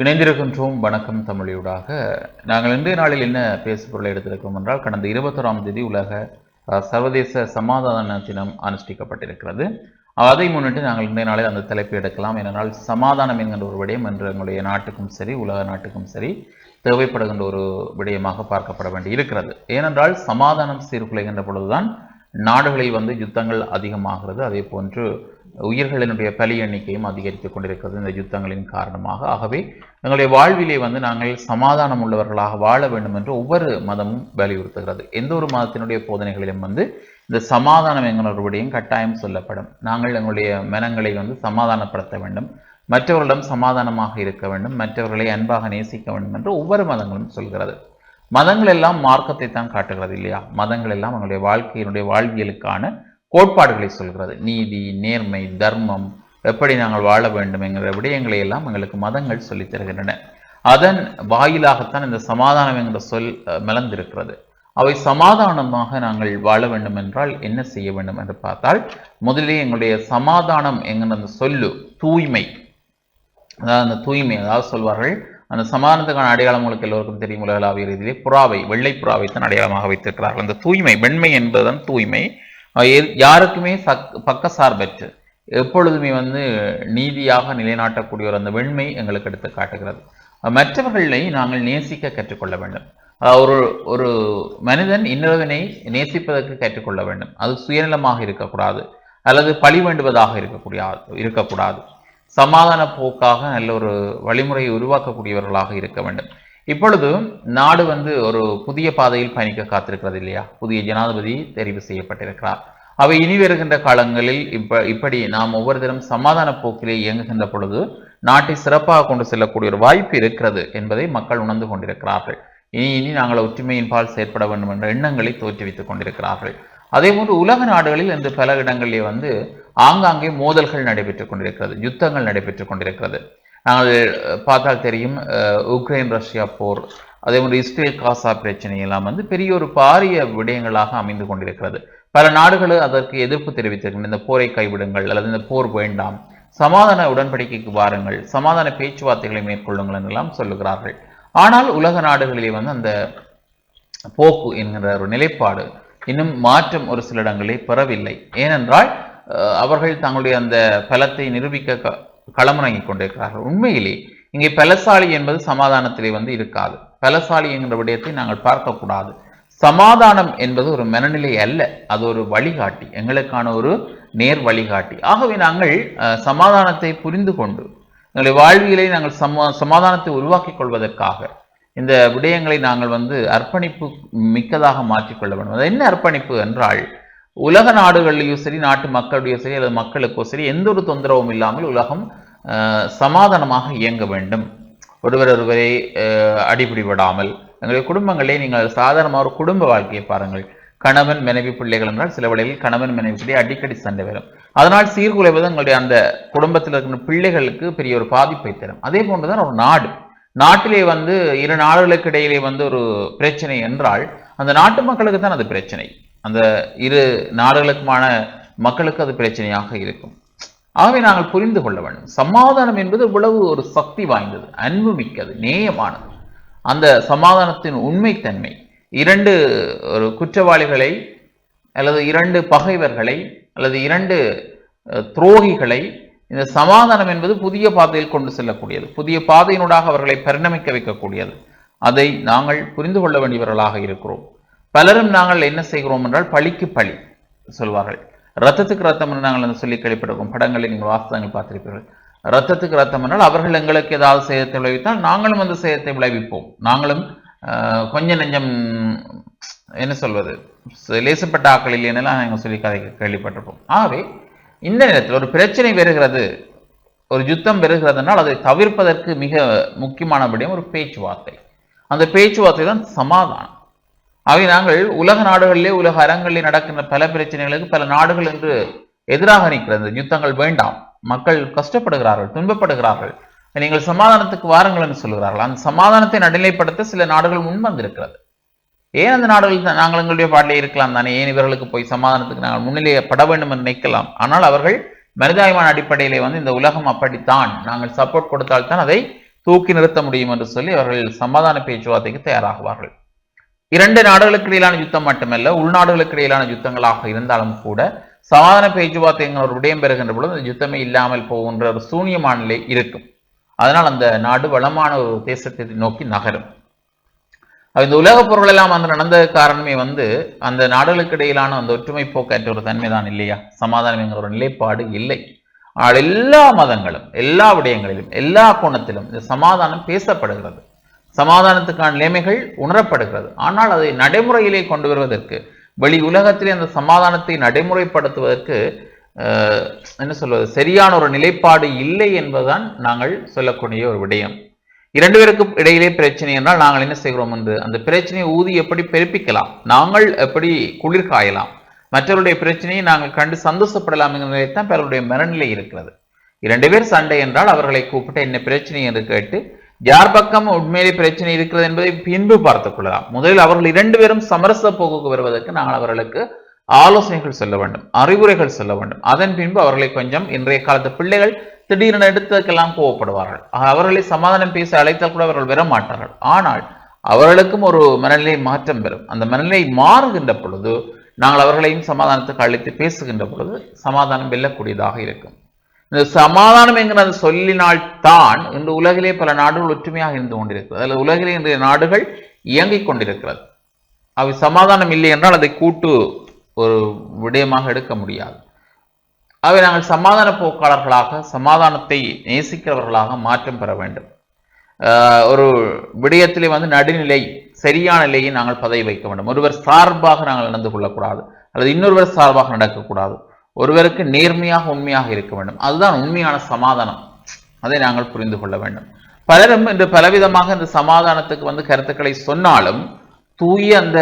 இணைந்திருக்கின்றோம். வணக்கம் தமிழியூடாக. நாங்கள் இன்றைய நாளில் என்ன பேசுபொருளை எடுத்திருக்கோம் என்றால் கடந்த இருபத்தொராம் தேதி உலக சர்வதேச சமாதான தினம் அனுஷ்டிக்கப்பட்டிருக்கிறது. அதை முன்னிட்டு நாங்கள் இன்றைய நாளில் அந்த தலைப்பை எடுக்கலாம். ஏனென்றால் சமாதானம் என்கின்ற ஒரு விடயம் என்று எங்களுடைய நாட்டுக்கும் சரி உலக நாட்டுக்கும் சரி தேவைப்படுகின்ற ஒரு விடயமாக பார்க்கப்பட வேண்டி இருக்கிறது ஏனென்றால் சமாதானம் சீர்குலைகின்ற பொழுதுதான் நாடுகளில் வந்து யுத்தங்கள் அதிகமாகிறது. அதே போன்று உயிர்களினுடைய பலி எண்ணிக்கையும் அதிகரித்துக் கொண்டிருக்கிறது இந்த யுத்தங்களின் காரணமாக. ஆகவே எங்களுடைய வாழ்விலே வந்து நாங்கள் சமாதானம் உள்ளவர்களாக வாழ வேண்டும் என்று ஒவ்வொரு மதமும் வலியுறுத்துகிறது. எந்த ஒரு மதத்தினுடைய போதனைகளிலும் வந்து இந்த சமாதானம் என்கிற கட்டாயம் சொல்லப்படும். நாங்கள் எங்களுடைய மனங்களை வந்து சமாதானப்படுத்த வேண்டும். மற்றவர்களிடம் சமாதானமாக இருக்க வேண்டும். மற்றவர்களை அன்பாக நேசிக்க வேண்டும் என்று ஒவ்வொரு மதங்களும் சொல்கிறது. மதங்கள் எல்லாம் மார்க்கத்தை தான் காட்டுகிறது இல்லையா? மதங்கள் எல்லாம் எங்களுடைய வாழ்க்கையினுடைய வாழ்வியலுக்கான கோட்பாடுகளை சொல்கிறது. நீதி நேர்மை தர்மம் எப்படி நாங்கள் வாழ வேண்டும் என்கிற விடயங்களை எல்லாம் எங்களுக்கு மதங்கள் சொல்லித் தருகின்றன. அதன் வாயிலாகத்தான் இந்த சமாதானம் என்ற சொல் மிளந்திருக்கிறது மலர்ந்திருக்கிறது. அவை சமாதானமாக நாங்கள் வாழ வேண்டும் என்றால் என்ன செய்ய வேண்டும் என்று பார்த்தால் முதலிலே எங்களுடைய சமாதானம் என்கிற அந்த சொல்லு தூய்மை. அதாவது அந்த தூய்மை அதாவது சொல்வார்கள் அந்த சமாதானத்துக்கான அடையாளம் உங்களுக்கு எல்லோருக்கும் தெரியும் உலகளாவிய ரீதியிலே புறாவை வெள்ளை புறாவை தான் அடையாளமாக வைத்திருக்கிறார்கள். அந்த தூய்மை வெண்மை என்பதுதான் தூய்மை. யாருக்குமே சக் பக்க சார்பற்று எப்பொழுதுமே வந்து நீதியாக நிலைநாட்டக்கூடிய ஒரு அந்த வெண்மை எங்களுக்கு எடுத்து காட்டுகிறது. மற்றவர்களை நாங்கள் நேசிக்க கற்றுக்கொள்ள வேண்டும். ஒரு ஒரு மனிதன் இன்னொருவனை நேசிப்பதற்கு கற்றுக்கொள்ள வேண்டும். அது சுயநலமாக இருக்கக்கூடாது. அல்லது பழி வேண்டுவதாக இருக்கக்கூடிய இருக்கக்கூடாது. சமாதான போக்காக நல்ல ஒரு வழிமுறையை உருவாக்கக்கூடியவர்களாக இருக்க வேண்டும். இப்பொழுது நாடு வந்து ஒரு புதிய பாதையில் பயணிக்க காத்திருக்கிறது இல்லையா? புதிய ஜனாதிபதி தெரிவு செய்யப்பட்டிருக்கிறார். அவை இனி வருகின்ற காலங்களில் இப்ப இப்படி நாம் ஒவ்வொரு தினம் சமாதான போக்கிலே இயங்குகின்ற பொழுது நாட்டை சிறப்பாக கொண்டு செல்லக்கூடிய ஒரு வாய்ப்பு இருக்கிறது என்பதை மக்கள் உணர்ந்து கொண்டிருக்கிறார்கள். இனி இனி நாங்கள் ஒற்றுமையின் பால் செயற்பட வேண்டும் என்ற எண்ணங்களை தோற்றுவித்துக் கொண்டிருக்கிறார்கள். அதே போன்று உலக நாடுகளில் இன்று பல இடங்களிலே வந்து ஆங்காங்கே மோதல்கள் நடைபெற்றுக் கொண்டிருக்கிறது யுத்தங்கள் நடைபெற்றுக் கொண்டிருக்கிறது. நாங்கள் பார்த்தால் தெரியும் உக்ரைன் ரஷ்யா போர் அதே மாதிரி இஸ்ரேல் காசா பிரச்சனை எல்லாம் வந்து பெரிய ஒரு பாரிய விடயங்களாக அமைந்து கொண்டிருக்கிறது. பல நாடுகள் அதற்கு எதிர்ப்பு தெரிவித்திருக்கின்றன. இந்த போரை கைவிடுங்கள் அல்லது இந்த போர் வேண்டாம். சமாதான உடன்படிக்கைக்கு வாருங்கள் சமாதான பேச்சுவார்த்தைகளை மேற்கொள்ளுங்கள் என்றெல்லாம் சொல்லுகிறார்கள். ஆனால் உலக நாடுகளிலே வந்து அந்த போக்கு என்கிற ஒரு நிலைப்பாடு இன்னும் மாற்றம் ஒரு சில இடங்களில் பெறவில்லை. ஏனென்றால் அவர்கள் தங்களுடைய அந்த பலத்தை நிரூபிக்க களமிறங்கி கொண்டிருக்கிறார்கள் உண்மையிலே இங்கே பலசாலி என்பது சமாதானத்திலே வந்து இருக்காது. பலசாலி என்கிற விடயத்தை நாங்கள் பார்க்கக்கூடாது. சமாதானம் என்பது ஒரு மனநிலை அல்ல அது ஒரு வழிகாட்டி எங்களுக்கான ஒரு நேர் வழிகாட்டி ஆகவே நாங்கள் சமாதானத்தை புரிந்து கொண்டு எங்களுடைய வாழ்வியலை நாங்கள் சமா சமாதானத்தை உருவாக்கிக் கொள்வதற்காக இந்த விடயங்களை நாங்கள் வந்து அர்ப்பணிப்பு மிக்கதாக மாற்றிக்கொள்ள வேண்டும். அது என்ன அர்ப்பணிப்பு என்றால் உலக நாடுகள்லையும் சரி நாட்டு மக்களுடையோ சரி அல்லது மக்களுக்கோ சரி எந்த ஒரு தொந்தரவும் இல்லாமல் உலகம் சமாதானமாக இயங்க வேண்டும். ஒருவர் ஒருவரை அடிபிடி விடாமல் எங்களுடைய குடும்பங்களே நீங்கள் சாதாரணமாக ஒரு குடும்ப வாழ்க்கையை பாருங்கள். கணவன் மனைவி பிள்ளைகள் என்றால் சில வேளைகளில் கணவன் மனைவிக்கிடையே அடிக்கடி சண்டை வரும். அதனால் சீர்குலைவது எங்களுடைய அந்த குடும்பத்தில் இருக்கிற பிள்ளைகளுக்கு பெரிய ஒரு பாதிப்பை தரும். அதே போன்றுதான் ஒரு நாடு. நாட்டிலே வந்து இரு நாடுகளுக்கு இடையிலே வந்து ஒரு பிரச்சனை என்றால் அந்த நாட்டு மக்களுக்கு தான் அது பிரச்சனை. அந்த இரு நாடுகளுக்குமான மக்களுக்கு அது பிரச்சனையாக இருக்கும். ஆகவே நாங்கள் புரிந்து கொள்ள வேண்டும். சமாதானம் என்பது இவ்வளவு ஒரு சக்தி வாய்ந்தது அன்பு மிக்கது நேயமானது. அந்த சமாதானத்தின் உண்மைத்தன்மை இரண்டு ஒரு குற்றவாளிகளை அல்லது இரண்டு பகைவர்களை அல்லது இரண்டு துரோகிகளை இந்த சமாதானம் என்பது புதிய பாதையில் கொண்டு செல்லக்கூடியது. புதிய பாதையினூடாக அவர்களை பரிணமிக்க வைக்கக்கூடியது. அதை நாங்கள் புரிந்து கொள்ள வேண்டியவர்களாக இருக்கிறோம். பலரும் நாங்கள் என்ன செய்கிறோம் என்றால் பழிக்கு பழி சொல்வார்கள். ரத்தத்துக்கு ரத்தம் என்று நாங்கள் அந்த சொல்லி கேள்விப்பட்டிருக்கோம். படங்களை நீங்கள் வாசகங்கள் பார்த்திருப்பீர்கள். ரத்தத்துக்கு ரத்தம் என்றால் அவர்கள் எங்களுக்கு ஏதாவது சேதத்தை விளைவித்தால் நாங்களும் அந்த சேதத்தை விளைவிப்போம். நாங்களும் ஆஹ், கொஞ்சம் நெஞ்சம் என்ன சொல்வது லேசப்பட்ட ஆக்கள் என்னெல்லாம் நாங்கள் சொல்லி கதை கேள்விப்பட்டிருப்போம். ஆகவே இந்த நேரத்தில் ஒரு பிரச்சனை வருகிறது ஒரு யுத்தம் வருகிறதுனால் அதை தவிர்ப்பதற்கு மிக முக்கியமான விடயம் ஒரு பேச்சுவார்த்தை. அந்த பேச்சுவார்த்தை தான் சமாதானம். அவை நாங்கள் உலக நாடுகளிலே உலக அரங்களிலே நடக்கின்ற பல பிரச்சனைகளுக்கு பல நாடுகள் என்று எதிராக நிற்கிறது. யுத்தங்கள் வேண்டாம். மக்கள் கஷ்டப்படுகிறார்கள் துன்பப்படுகிறார்கள். நீங்கள் சமாதானத்துக்கு வாருங்கள் என்று சொல்கிறார்கள். அந்த சமாதானத்தை நடுநிலைப்படுத்த சில நாடுகள் முன்வந்திருக்கிறது ஏன் அந்த நாடுகள் நாங்கள் எங்களுடைய பாட்டிலே இருக்கலாம் தானே? ஏன் இவர்களுக்கு போய் சமாதானத்துக்கு நாங்கள் முன்னிலையப்பட வேண்டும் என்று நினைக்கலாம்? ஆனால் அவர்கள் மனிதாயமான அடிப்படையிலே வந்து இந்த உலகம் அப்படித்தான். நாங்கள் சப்போர்ட் கொடுத்தால்தான் அதை தூக்கி நிறுத்த முடியும் என்று சொல்லி அவர்கள் சமாதான பேச்சுவார்த்தைக்கு தயாராகுவார்கள். இரண்டு நாடுகளுக்கு இடையிலான யுத்தம் மட்டுமல்ல உள்நாடுகளுக்கு இடையிலான யுத்தங்களாக இருந்தாலும் கூட சமாதான பேச்சுவார்த்தை ஒரு விடயம் பெறுகின்ற பொழுது அந்த யுத்தமே இல்லாமல் போகின்ற ஒரு சூன்யமான நிலை இருக்கும். அதனால் அந்த நாடு வளமான ஒரு தேசத்தை நோக்கி நகரும். இந்த உலகப் பொருள் எல்லாம் வந்து நடந்த காரணமே வந்து அந்த நாடுகளுக்கு இடையிலான அந்த ஒற்றுமை போக்கற்ற ஒரு தன்மைதான் இல்லையா? சமாதானம் என்கிற ஒரு நிலைப்பாடு இல்லை. ஆனால் எல்லா மதங்களும் எல்லா விடயங்களிலும் எல்லா கோணத்திலும் இந்த சமாதானம் பேசப்படுகிறது. சமாதானத்துக்கான நிலைமைகள் உணரப்படுகிறது. ஆனால் அதை நடைமுறையிலே கொண்டு வருவதற்கு வெளி உலகத்திலே அந்த சமாதானத்தை நடைமுறைப்படுத்துவதற்கு என்ன சொல்வது சரியான ஒரு நிலைப்பாடு இல்லை என்பதுதான் நாங்கள் சொல்லக்கூடிய ஒரு விடயம். இரண்டு பேருக்கும் இடையிலே பிரச்சனை என்றால் நாங்கள் என்ன செய்கிறோம் என்று அந்த பிரச்சனையை ஊதி எப்படி பெருப்பிக்கலாம்? நாங்கள் எப்படி குளிர் காயலாம் மற்றவருடைய பிரச்சனையை நாங்கள் கண்டு சந்தோஷப்படலாம் என்கிற நிலையத்தான் பலருடைய மனநிலை இருக்கிறது. இரண்டு பேர் சண்டை என்றால் அவர்களை கூப்பிட்டு என்ன பிரச்சனை என்று கேட்டு யார் பக்கம் உண்மையிலே பிரச்சனை இருக்கிறது என்பதை பின்பு பார்த்துக் கொள்ளலாம். முதலில் அவர்கள் இரண்டு பேரும் சமரச போக்குக்கு வருவதற்கு நாங்கள் அவர்களுக்கு ஆலோசனைகள் சொல்ல வேண்டும் அறிவுரைகள் சொல்ல வேண்டும். அதன் பின்பு அவர்களை கொஞ்சம் இன்றைய காலத்து பிள்ளைகள் திடீரென எடுத்ததுக்கெல்லாம் கோவப்படுவார்கள். அவர்களை சமாதானம் பேச அழைத்தால் கூட அவர்கள் வர மாட்டார்கள். ஆனால் அவர்களுக்கும் ஒரு மனநிலை மாற்றம் பெறும் அந்த மனநிலை மாறுகின்ற பொழுது நாங்கள் அவர்களையும் சமாதானத்துக்கு அழைத்து பேசுகின்ற பொழுது சமாதானம் வெல்லக்கூடியதாக இருக்கும். இந்த சமாதானம் என்கிற அந்த சொல்லினால் தான் இன்று உலகிலே பல நாடுகள் ஒற்றுமையாக இருந்து கொண்டிருக்கிறது. அல்லது உலகிலே இன்றைய நாடுகள் இயங்கிக் கொண்டிருக்கிறது. அவை சமாதானம் இல்லை என்றால் அதை கூட்டு ஒரு விடயமாக எடுக்க முடியாது. அவை நாங்கள் சமாதான போக்காளர்களாக சமாதானத்தை நேசிக்கிறவர்களாக மாற்றம் பெற வேண்டும். ஒரு விடயத்திலே வந்து நடுநிலை சரியான நிலையை நாங்கள் பதவி வைக்க வேண்டும். ஒருவர் சார்பாக நாங்கள் நடந்து கொள்ளக்கூடாது. அல்லது இன்னொருவர் சார்பாக நடக்கக்கூடாது. ஒருவருக்கு நேர்மையாக உண்மையாக இருக்க வேண்டும். அதுதான் உண்மையான சமாதானம். அதை நாங்கள் புரிந்து கொள்ள வேண்டும். பலரும் இன்று பலவிதமாக இந்த சமாதானத்துக்கு வந்து கருத்துக்களை சொன்னாலும் தூய அந்த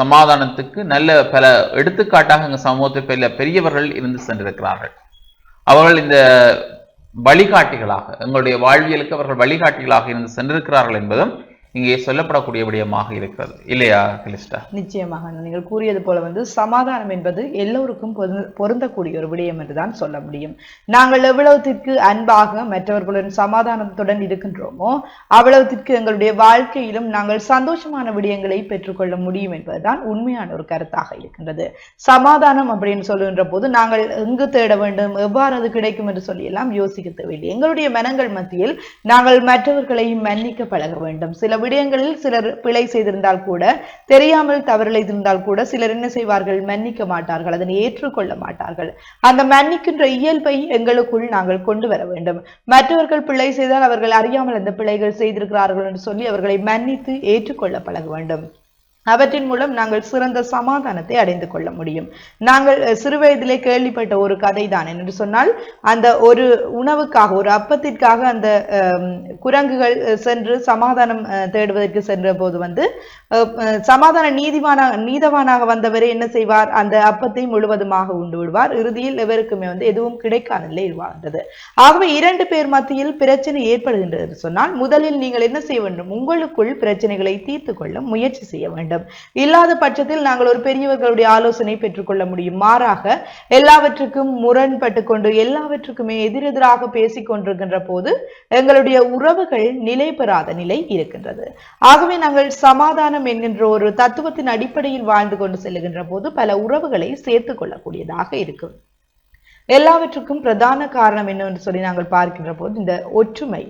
சமாதானத்துக்கு நல்ல பல எடுத்துக்காட்டாக எங்கள் சமூகத்தில் பல பெரியவர்கள் இருந்து சென்றிருக்கிறார்கள். அவர்கள் இந்த வழிகாட்டிகளாக எங்களுடைய வாழ்வியலுக்கு அவர்கள் வழிகாட்டிகளாக இருந்து சென்றிருக்கிறார்கள் என்பதும் இங்கே சொல்லப்படக்கூடிய விடயமாக இருக்கிறது. இல்லையா கிளிஸ்டா நிச்சயமாக நீங்கள் கூறியது போல வந்து சமாதானம் என்பது எல்லோருக்கும் பொருந்தக்கூடிய ஒரு விடயம் என்றுதான் சொல்ல முடியும். நாங்கள் எவ்வளவுத்திற்கு அன்பாக மற்றவர்களுடன் சமாதானத்துடன் இருக்கின்றோமோ அவ்வளவுத்திற்கு எங்களுடைய வாழ்க்கையிலும் நாங்கள் சந்தோஷமான விடயங்களை பெற்றுக்கொள்ள முடியும் என்பதுதான் உண்மையான ஒரு கருத்தாக இருக்கின்றது. சமாதானம் அப்படின்னு சொல்லுகின்ற போது நாங்கள் எங்கு தேட வேண்டும் எவ்வாறு அது கிடைக்கும் என்று சொல்லி எல்லாம் யோசிக்க தேவையில்லை. எங்களுடைய மனங்கள் மத்தியில் நாங்கள் மற்றவர்களை மன்னிக்க பழக வேண்டும். சில விடயங்களில் சிலர் பிழை செய்திருந்தால் கூட தெரியாமல் தவறு இருந்தால் கூட சிலர் என்ன செய்வார்கள்? மன்னிக்க மாட்டார்கள். அதனை ஏற்றுக்கொள்ள மாட்டார்கள். அந்த மன்னிக்கின்ற இயல்பை எங்களுக்குள் நாங்கள் கொண்டு வர வேண்டும். மற்றவர்கள் பிழை செய்தால் அவர்கள் அறியாமல் அந்த பிழைகள் செய்திருக்கிறார்கள் என்று சொல்லி அவர்களை மன்னித்து ஏற்றுக்கொள்ள பழக வேண்டும். அவற்றின் மூலம் நாங்கள் சிறந்த சமாதானத்தை அடைந்து கொள்ள முடியும். நாங்கள் சிறுவயதிலே சிறு வயதிலே கேள்விப்பட்ட ஒரு கதை தான் என்று சொன்னால் அந்த ஒரு உணவுக்காக ஒரு அப்பத்திற்காக அந்த குரங்குகள் சென்று சமாதானம் அஹ், தேடுவதற்கு சென்ற போது வந்து அஹ், சமாதான நீதிவானாக நீதவானாக வந்தவரே என்ன செய்வார்? அந்த அப்பத்தை முழுவதுமாக உண்டு விடுவார். இறுதியில் எவருக்குமே வந்து எதுவும் கிடைக்காத நிலையில் வாழ்ந்தது. ஆகவே இரண்டு பேர் மத்தியில் பிரச்சனை ஏற்படுகின்றது என்று சொன்னால் முதலில் நீங்கள் என்ன செய்ய வேண்டும்? உங்களுக்குள் பிரச்சனைகளை தீர்த்து கொள்ள முயற்சி செய்ய வேண்டும். வேண்டும். இல்லாத பட்சத்தில் நாங்கள் ஒரு பெரியவர்களுடைய ஆலோசனை பெற்றுக்கொள்ள முடியும். மாறாக எல்லாவற்றுக்கும் முரண்பட்டு கொண்டு எல்லாவற்றுக்குமே எதிரெதிராக பேசிக் கொண்டிருக்கின்ற போது எங்களுடைய உறவுகள் நிலை பெறாத நிலை இருக்கின்றது. ஆகவே நாங்கள் சமாதானம் என்கின்ற ஒரு தத்துவத்தின் அடிப்படையில் வாழ்ந்து கொண்டு செல்லுகின்ற போது பல உறவுகளை சேர்த்துக் கொள்ளக்கூடியதாக இருக்கும். எல்லாவற்றுக்கும் பிரதான காரணம் என்னவென்று சொல்லி நாங்கள் பார்க்கின்ற போது இந்த ஒற்றுமை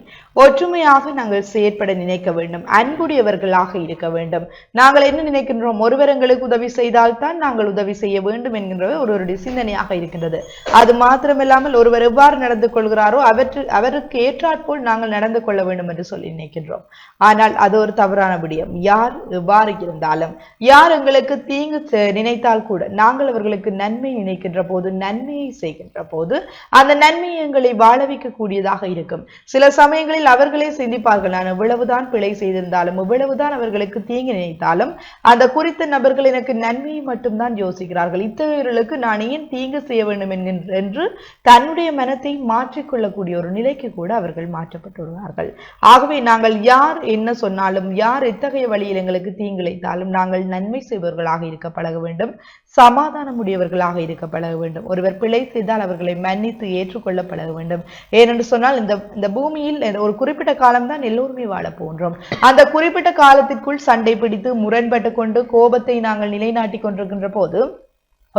ஒற்றுமையாக நாங்கள் செயற்பட நினைக்க வேண்டும். அன்புடையவர்களாக இருக்க வேண்டும். நாங்கள் என்ன நினைக்கின்றோம்? ஒருவரங்களுக்கு உதவி செய்தால்தான் நாங்கள் உதவி செய்ய வேண்டும் என்கின்ற ஒருவருடைய சிந்தனையாக இருக்கின்றது. அது மாத்திரமில்லாமல் ஒருவர் எவ்வாறு நடந்து கொள்கிறாரோ அவற்று அவருக்கு ஏற்றாற்போல் நாங்கள் நடந்து கொள்ள வேண்டும் என்று சொல்லி நினைக்கின்றோம். ஆனால் அது ஒரு தவறான விடயம். யார் எவ்வாறு இருந்தாலும் யார் எங்களுக்கு தீங்கு நினைத்தால் கூட நாங்கள் அவர்களுக்கு நன்மை நினைக்கின்ற போது நன்மையை செய்கின்ற போது அந்த நன்மை எங்களை வாழ வைக்கக்கூடியதாக இருக்கும். சில சமயங்களில் அவர்களே சிந்திப்பார்கள். நான் இவ்வளவுதான் பிழை செய்திருந்தாலும் இவ்வளவுதான் அவர்களுக்கு தீங்கு நினைத்தாலும் அந்த குறித்த நபர்கள் எனக்கு நன்மையை மட்டும்தான் யோசிக்கிறார்கள். இத்தகையவர்களுக்கு நான் ஏன் தீங்கு செய்ய வேண்டும் என்கின்ற என்று தன்னுடைய மனத்தை மாற்றிக்கொள்ளக்கூடிய ஒரு நிலைக்கு கூட அவர்கள் மாற்றப்பட்டுள்ளார்கள் ஆகவே நாங்கள் யார் என்ன சொன்னாலும் யார் எத்தகைய வழியில் எங்களுக்கு தீங்கிழைத்தாலும் நாங்கள் நன்மை செய்பவர்களாக இருக்க பழக வேண்டும். சமாதானமுடையவர்களாக இருக்க பழக வேண்டும். ஒருவர் பிழை செய்தால் அவர்களை மன்னித்து ஏற்றுக்கொள்ள பழக வேண்டும். ஏனென்று சொன்னால் இந்த இந்த பூமியில் ஒரு குறிப்பிட்ட காலம்தான் எல்லோருமே வாழ போன்றோம். அந்த குறிப்பிட்ட காலத்திற்குள் சண்டை பிடித்து முரண்பட்டு கொண்டு கோபத்தை நாங்கள் நிலைநாட்டி கொண்டிருக்கின்ற போது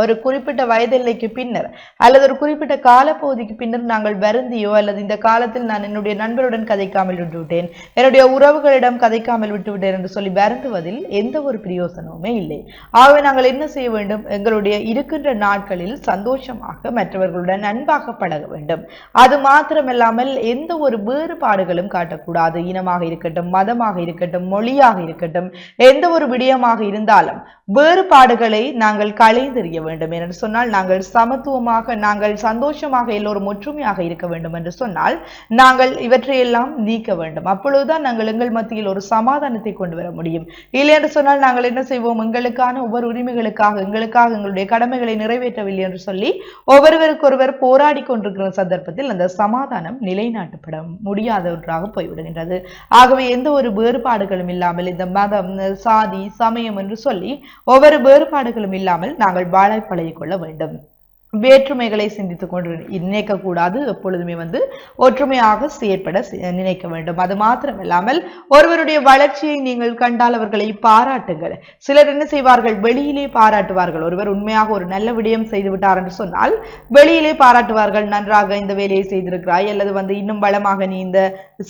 ஒரு குறிப்பிட்ட வயதெல்லைக்கு பின்னர் அல்லது ஒரு குறிப்பிட்ட காலப்பகுதிக்கு பின்னர் நாங்கள் வருந்தியோ அல்லது இந்த காலத்தில் நான் என்னுடைய நண்பருடன் கதைக்காமல் விட்டுவிட்டேன் என்னுடைய உறவுகளிடம் கதைக்காமல் விட்டுவிட்டேன் என்று சொல்லி வருந்துவதில் எந்த ஒரு பிரயோசனமுமே இல்லை. ஆகவே நாங்கள் என்ன செய்ய வேண்டும்? எங்களுடைய இருக்கின்ற நாட்களில் சந்தோஷமாக மற்றவர்களுடன் நண்பாக பழக வேண்டும். அது மாத்திரமல்லாமல் எந்த ஒரு வேறுபாடுகளும் காட்டக்கூடாது. இனமாக இருக்கட்டும் மதமாக இருக்கட்டும் மொழியாக இருக்கட்டும் எந்த ஒரு விடயமாக இருந்தாலும் வேறுபாடுகளை நாங்கள் களைந்தெறிய வேண்டும் என்று சொன்னால் நாங்கள் சமத்துவமாக நாங்கள் சந்தோஷமாக எல்லோரும் ஒற்றுமையாக இருக்க வேண்டும் என்று சொன்னால் நாங்கள் இவற்றையெல்லாம் நீக்க வேண்டும். அப்பொழுதுதான் நாங்கள் எங்கள் மத்தியில் ஒரு சமாதானத்தை கொண்டு வர முடியும். இல்லை என்று சொன்னால் நாங்கள் என்ன செய்வோம்? எங்களுக்கான ஒவ்வொரு உரிமைகளுக்காக எங்களுக்காக எங்களுடைய கடமைகளை நிறைவேற்றவில்லை என்று சொல்லி ஒவ்வொருவருக்கொருவர் போராடி கொண்டிருக்கிற சந்தர்ப்பத்தில் அந்த சமாதானம் நிலைநாட்டப்பட முடியாத ஒன்றாக போய்விடுகின்றது. ஆகவே எந்த ஒரு வேறுபாடுகளும் இல்லாமல் இந்த மதம் சாதி சமயம் என்று சொல்லி ஒவ்வொரு வேறுபாடுகளும் இல்லாமல் நாங்கள் வாழ பழகிக் கொள்ள வேண்டும். வேற்றுமைகளை சிந்தித்து கொண்டு நினைக்க கூடாது எப்பொழுதுமே வந்து ஒற்றுமையாக செயற்பட நினைக்க வேண்டும். அது மாத்திரமில்லாமல் ஒருவருடைய வளர்ச்சியை நீங்கள் கண்டால் அவர்களை பாராட்டுங்கள். சிலர் என்ன செய்வார்கள்? வெளியிலே பாராட்டுவார்கள். ஒருவர் உண்மையாக ஒரு நல்ல விடயம் செய்து விட்டார் என்று சொன்னால் வெளியிலே பாராட்டுவார்கள். நன்றாக இந்த வேலையை செய்திருக்கிறாய் அல்லது வந்து இன்னும் பலமாக நீ இந்த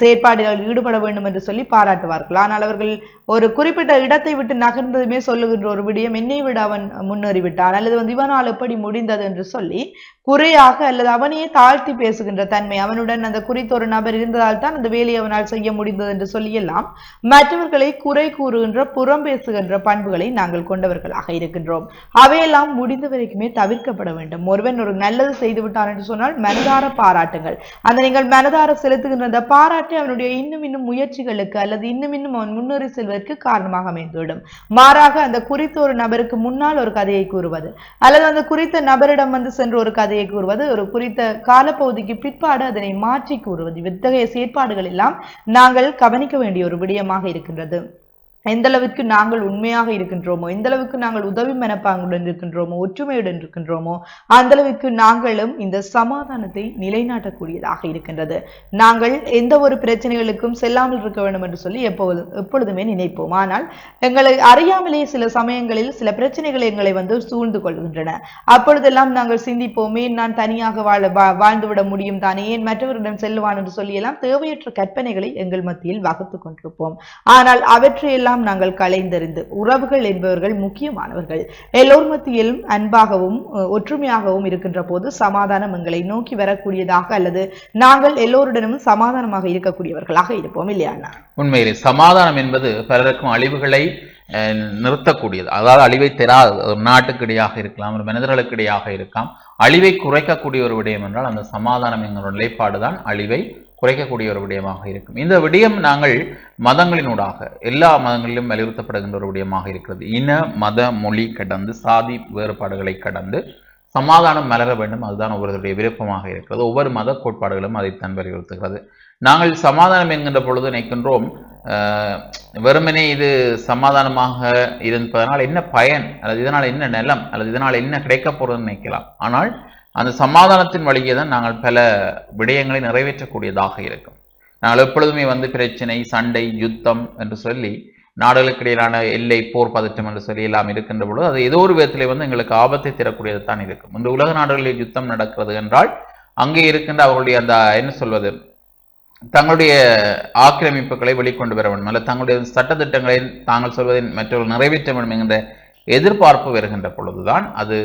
செயற்பாடுகளில் ஈடுபட வேண்டும் என்று சொல்லி பாராட்டுவார்கள். ஆனால் அவர்கள் ஒரு குறிப்பிட்ட இடத்தை விட்டு நகர்ந்ததுமே சொல்லுகின்ற ஒரு விடயம் என்னை விட அவன் முன்னேறிவிட்டான். அல்லது வந்து இவனால் எப்படி முடிந்தது என்று சொல்லி குறையாக அல்லது அவனையே தாழ்த்தி பேசுகின்ற தன்மை அவனுடன் அந்த குறித்த ஒரு நபர் இருந்ததால் தான் அந்த வேலையை அவனால் செய்ய முடிந்தது என்று சொல்லியெல்லாம் மற்றவர்களை குறை கூறுகின்ற புறம் பேசுகின்ற பண்புகளை நாங்கள் கொண்டவர்களாக இருக்கின்றோம். அவையெல்லாம் முடிந்த வரைக்குமே தவிர்க்கப்பட வேண்டும். ஒருவன் ஒரு நல்லது செய்து விட்டான் என்று சொன்னால் மனதார பாராட்டுங்கள். அந்த நீங்கள் மனதார செலுத்துகின்ற அந்த பாராட்டு அவனுடைய இன்னும் இன்னும் முயற்சிகளுக்கு அல்லது இன்னும் இன்னும் அவன் முன்னேறி செல்வதற்கு காரணமாக அமைந்துவிடும். மாறாக அந்த குறித்த ஒரு நபருக்கு முன்னால் ஒரு கதையை கூறுவது அல்லது அந்த குறித்த நபரிடம் வந்து சென்று ஒரு கதையை கூறுவது ஒரு குறித்த காலப்பகுதிக்கு பிற்பாடு அதனை மாற்றி கூறுவது. இத்தகைய செயற்பாடுகள் எல்லாம் நாங்கள் கவனிக்க வேண்டிய ஒரு விடயமாக இருக்கின்றது. எந்த அளவிற்கு நாங்கள் உண்மையாக இருக்கின்றோமோ எந்த அளவுக்கு நாங்கள் உதவி மனப்பாங்குடன் இருக்கின்றோமோ ஒற்றுமையுடன் இருக்கின்றோமோ அந்த அளவுக்கு நாங்களும் இந்த சமாதானத்தை நிலைநாட்டக்கூடியதாக இருக்கின்றது. நாங்கள் எந்த ஒரு பிரச்சனைகளுக்கும் செல்லாமல் இருக்க வேண்டும் என்று சொல்லி எப்பொழுதும் எப்பொழுதுமே நினைப்போம். ஆனால் எங்களை அறியாமலே சில சமயங்களில் சில பிரச்சனைகள் எங்களை வந்து சூழ்ந்து கொள்கின்றன. அப்பொழுதெல்லாம் நாங்கள் சிந்திப்போமே நான் தனியாக வாழ வாழ்ந்துவிட முடியும் தானே? ஏன் மற்றவரிடம் செல்லுவான்? என்று சொல்லி எல்லாம் தேவையற்ற கற்பனைகளை எங்கள் மத்தியில் வகுத்து கொண்டிருப்போம். ஆனால் அவற்றையெல்லாம் எல்லாம் நாங்கள் களைந்தறிந்து உறவுகள் என்பவர்கள் முக்கியமானவர்கள். எல்லோர் மத்தியிலும் அன்பாகவும் ஒற்றுமையாகவும் இருக்கின்ற போது சமாதானம் எங்களை நோக்கி வரக்கூடியதாக அல்லது நாங்கள் எல்லோருடனும் சமாதானமாக இருக்கக்கூடியவர்களாக இருப்போம் இல்லையா உண்மையிலே சமாதானம் என்பது பலருக்கும் அழிவுகளை நிறுத்தக்கூடியது. அதாவது அழிவை தராது. ஒரு நாட்டுக்கிடையாக இருக்கலாம் ஒரு மனிதர்களுக்கிடையாக இருக்கலாம். அழிவை குறைக்கக்கூடிய ஒரு விடயம் என்றால் அந்த சமாதானம் என்கிற நிலைப்பாடு தான் அழிவை குறைக்கக்கூடிய ஒரு விடயமாக இருக்கும். இந்த விடயம் நாங்கள் மதங்களினூடாக எல்லா மதங்களிலும் வலியுறுத்தப்படுகின்ற ஒரு விடயமாக இருக்கிறது. இன மத மொழி கடந்து சாதி வேறுபாடுகளை கடந்து சமாதானம் மலர வேண்டும். அதுதான் ஒவ்வொருவருடைய விருப்பமாக இருக்கிறது. ஒவ்வொரு மத கோட்பாடுகளும் அதைத்தான் வலியுறுத்துகிறது. நாங்கள் சமாதானம் என்கின்ற பொழுது நினைக்கின்றோம் வெறுமனே இது சமாதானமாக இருப்பதனால் என்ன பயன்? அல்லது இதனால் என்ன நிலம்? அல்லது இதனால் என்ன கிடைக்கப் போகிறதுன்னு நினைக்கலாம். ஆனால் அந்த சமாதானத்தின் வழியே தான் நாங்கள் பல விடயங்களை நிறைவேற்றக்கூடியதாக இருக்கும். நாங்கள் எப்பொழுதுமே வந்து பிரச்சனை சண்டை யுத்தம் என்று சொல்லி நாடுகளுக்கு இடையிலான எல்லை போர் பதற்றம் என்று சொல்லி எல்லாம் இருக்கின்ற பொழுது அது ஏதோ ஒரு விதத்தில் வந்து எங்களுக்கு ஆபத்தை தரக்கூடியது தான் இருக்கும். இந்த உலக நாடுகளில் யுத்தம் நடக்கிறது என்றால் அங்கே இருக்கின்ற அவர்களுடைய அந்த என்ன சொல்வது தங்களுடைய ஆக்கிரமிப்புகளை வெளிக்கொண்டு வர வேண்டும். அல்ல தங்களுடைய சட்டத்திட்டங்களை தாங்கள் சொல்வதை மற்றவர்கள் நிறைவேற்ற வேண்டும் என்கின்ற எதிர்பார்ப்பு வருகின்ற பொழுதுதான் அது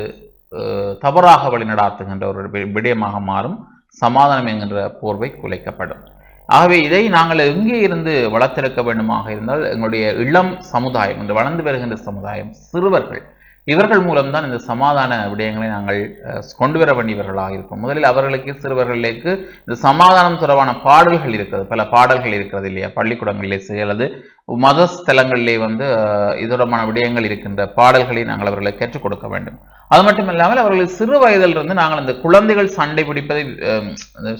தவறாக வழிநடாத்துகின்ற ஒரு விடயமாக மாறும். சமாதானம் என்கின்ற போர்வை குலைக்கப்படும். ஆகவே இதை நாங்கள் எங்கே இருந்து வளர்த்தெடுக்க வேண்டுமாக இருந்தால் எங்களுடைய இளம் சமுதாயம் இந்த வளர்ந்து வருகின்ற சமுதாயம் சிறுவர்கள் இவர்கள் மூலம்தான் இந்த சமாதான விடயங்களை நாங்கள் கொண்டு வர வேண்டியவர்களாக இருக்கோம். முதலில் அவர்களுக்கு சிறுவர்களுக்கு இந்த சமாதானம் தொடர்பான பாடல்கள் இருக்கிறது. பல பாடல்கள் இருக்கிறது இல்லையா? பள்ளிக்கூடங்களிலே அல்லது மத ஸ்தலங்களிலே வந்து அஹ், இது தொடர்பான விடயங்கள் இருக்கின்ற பாடல்களை நாங்கள் அவர்களுக்கு கற்றுக் கொடுக்க வேண்டும். அது மட்டும் இல்லாமல் அவர்கள் சிறு வயதிலிருந்து நாங்கள் இந்த குழந்தைகள் சண்டை பிடிப்பதை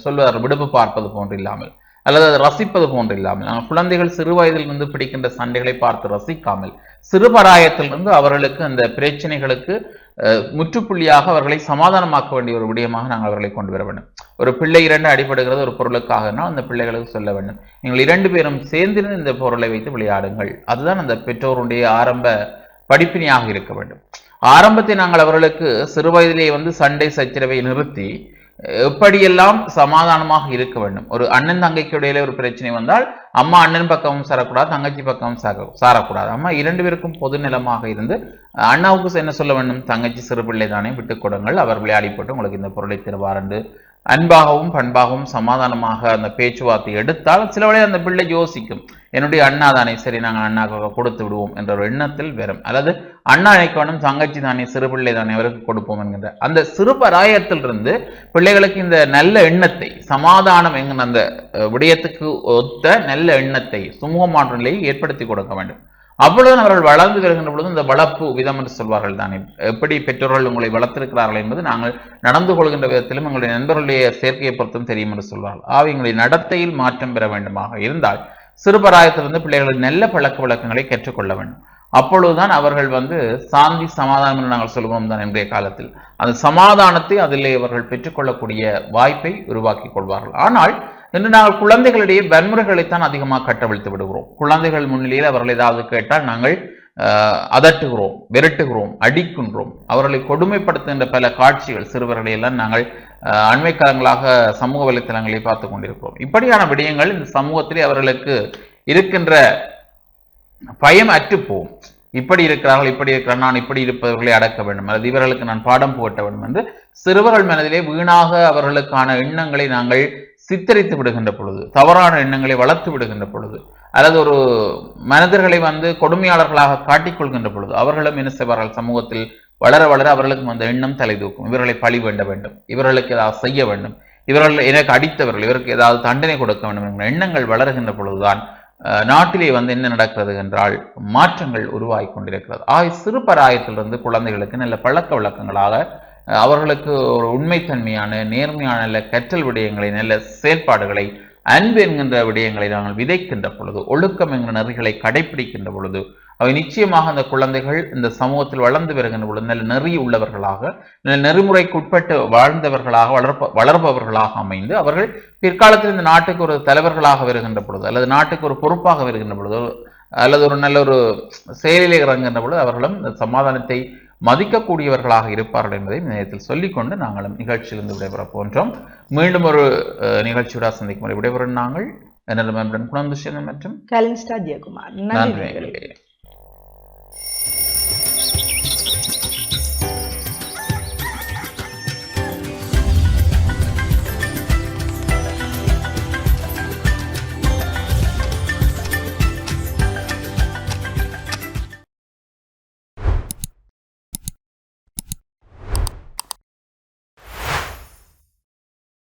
சொல்வார் விடுப்பு பார்ப்பது போன்று இல்லாமல். அல்லது அதை ரசிப்பது போன்று இல்லாமல். குழந்தைகள் சிறு வயதிலிருந்து பிடிக்கின்ற சண்டைகளை பார்த்து ரசிக்காமல் சிறுபராயத்திலிருந்து அவர்களுக்கு அந்த பிரச்சனைகளுக்கு முற்றுப்புள்ளியாக அவர்களை சமாதானமாக்க வேண்டிய ஒரு விடயமாக நாங்கள் அவர்களை கொண்டு வர வேண்டும். ஒரு பிள்ளை இரண்டு அடிபடுகிறது ஒரு பொருளுக்காகனா அந்த பிள்ளைகளுக்கு சொல்ல வேண்டும். நீங்கள் இரண்டு பேரும் சேர்ந்திருந்து இந்த பொருளை வைத்து விளையாடுங்கள். அதுதான் அந்த பெற்றோருடைய ஆரம்ப படிப்பினையாக இருக்க வேண்டும். ஆரம்பத்தை நாங்கள் அவர்களுக்கு சிறு வயதிலே வந்து சண்டை சச்சரவை நிறுத்தி எப்படியெல்லாம் சமாதானமாக இருக்க வேண்டும்? ஒரு அண்ணன் தங்கைக்கு இடையில ஒரு பிரச்சனை வந்தால் அம்மா அண்ணன் பக்கமும் சாரக்கூடாது தங்கச்சி பக்கமும் சார சாரக்கூடாது. அம்மா இரண்டு பேருக்கும் பொது நிலமாக இருந்து அண்ணாவுக்கு என்ன சொல்ல வேண்டும்? தங்கச்சி சிறு பிள்ளை தானே விட்டு கொடுங்கள். அவர் விளையாடி போட்டு உங்களுக்கு இந்த பொருளை தருவார் என்று அன்பாகவும் பண்பாகவும் சமாதானமாக அந்த பேச்சுவார்த்தை எடுத்தால் சில வேளை அந்த பிள்ளை யோசிக்கும் என்னுடைய அண்ணா தானே சரி நாங்கள் அண்ணாக்காக கொடுத்து விடுவோம் என்ற ஒரு எண்ணத்தில் வரும். அல்லது அண்ணா நினைக்க தங்கச்சி தானே சிறு பிள்ளை தானே அவருக்கு கொடுப்போம் என்கின்ற அந்த சிறு பராயத்திலிருந்து பிள்ளைகளுக்கு இந்த நல்ல எண்ணத்தை சமாதானம் என்கிற அந்த விடயத்துக்கு ஒத்த நல்ல எண்ணத்தை சுமூகமான நிலையை ஏற்படுத்தி கொடுக்க வேண்டும். அவ்வளவு அவர்கள் வளர்ந்து வருகின்ற பொழுது இந்த வளர்ப்பு விதம் என்று சொல்வார்கள் தானே. எப்படி பெற்றோர்கள் உங்களை வளர்த்திருக்கிறார்கள் என்பது நாங்கள் நடந்து கொள்கின்ற விதத்திலும் எங்களுடைய நண்பர்களுடைய சேர்க்கையை பொறுத்தும் தெரியும் என்று சொல்வார்கள். ஆக எங்களுடைய நடத்தையில் மாற்றம் பெற வேண்டுமாக இருந்தால் சிறுபராயத்திலிருந்து பிள்ளைகள் நல்ல பழக்க வழக்கங்களை கற்றுக்கொள்ள வேண்டும். அப்பொழுதுதான் அவர்கள் வந்து சாந்தி சமாதானம் என்று நாங்கள் சொல்லுவோம் தான் இன்றைய காலத்தில். அந்த சமாதானத்தை அதிலே அவர்கள் பெற்றுக்கொள்ளக்கூடிய வாய்ப்பை உருவாக்கி கொள்வார்கள். ஆனால் இன்று நாங்கள் குழந்தைகளிடையே வன்முறைகளைத்தான் அதிகமாக கட்டவிழ்த்து விடுகிறோம். குழந்தைகள் முன்னிலையில் அவர்கள் ஏதாவது கேட்டால் நாங்கள் அதட்டுகிறோம் விரட்டுகிறோம் அடிக்கின்றோம். அவர்களை கொடுமைப்படுத்துகின்ற பல காட்சிகள் சிறுவர்களை எல்லாம் நாங்கள் ஆஹ், அண்மை காலங்களாக சமூக வலைத்தளங்களை பார்த்து கொண்டிருக்கிறோம். இப்படியான விடயங்கள் இந்த சமூகத்திலே அவர்களுக்கு இருக்கின்ற பயம் அற்றுப்போம். இப்படி இருக்கிறார்கள் இப்படி இருக்கிறார் நான் இப்படி இருப்பவர்களை அடக்க வேண்டும் அல்லது இவர்களுக்கு நான் பாடம் புகட்ட வேண்டும் என்று சிறுவர்கள் மனதிலே வீணாக அவர்களுக்கான எண்ணங்களை நாங்கள் சித்தரித்து விடுகின்ற பொழுது தவறான எண்ணங்களை வளர்த்து விடுகின்ற பொழுது அல்லது ஒரு மனிதர்களை வந்து கொடுமையாளர்களாக காட்டிக்கொள்கின்ற பொழுது அவர்களும் என்ன செய்வார்கள்? சமூகத்தில் வளர வளர அவர்களுக்கும் அந்த எண்ணம் தலை தூக்கும். இவர்களை பழி வேண்ட வேண்டும். இவர்களுக்கு ஏதாவது செய்ய வேண்டும். இவர்கள் எனக்கு அடித்தவர்கள் இவருக்கு ஏதாவது தண்டனை கொடுக்க வேண்டும் என்ற எண்ணங்கள் வளருகின்ற பொழுதுதான் நாட்டிலே வந்து என்ன நடக்கிறது என்றால் மாற்றங்கள் உருவாகி கொண்டிருக்கிறது. ஆய் சிறு பராயத்திலிருந்து குழந்தைகளுக்கு நல்ல பழக்க வழக்கங்களாக அவர்களுக்கு ஒரு உண்மைத்தன்மையான நேர்மையான நல்ல கற்றல் விடயங்களை நல்ல செயற்பாடுகளை அன்பு என்கின்ற விடயங்களை நாங்கள் விதைக்கின்ற பொழுது ஒழுக்கம் என்கிற நெறிகளை கடைபிடிக்கின்ற பொழுது அவை நிச்சயமாக அந்த குழந்தைகள் இந்த சமூகத்தில் வளர்ந்து வருகின்ற பொழுது நல்ல நெறி உள்ளவர்களாக நல்ல நெறிமுறைக்கு உட்பட்டு வாழ்ந்தவர்களாக வளர்ப்ப வளர்பவர்களாக அமைந்து அவர்கள் பிற்காலத்தில் இந்த நாட்டுக்கு ஒரு தலைவர்களாக வருகின்ற பொழுது அல்லது நாட்டுக்கு ஒரு பொறுப்பாக வருகின்ற பொழுது அல்லது ஒரு நல்ல ஒரு செயலில் இறங்குகின்ற பொழுது அவர்களும் இந்த சமாதானத்தை மதிக்கக்கூடியவர்களாக இருப்பார்கள் என்பதை நேரத்தில் சொல்லிக்கொண்டு நாங்களும் நிகழ்ச்சியிலிருந்து விடைபெற போன்றோம். மீண்டும் ஒரு நிகழ்ச்சியோட சந்திக்கும் வரை விடைபெறும் நாங்கள் மேம்புடன் குணம் மற்றும் நன்றி.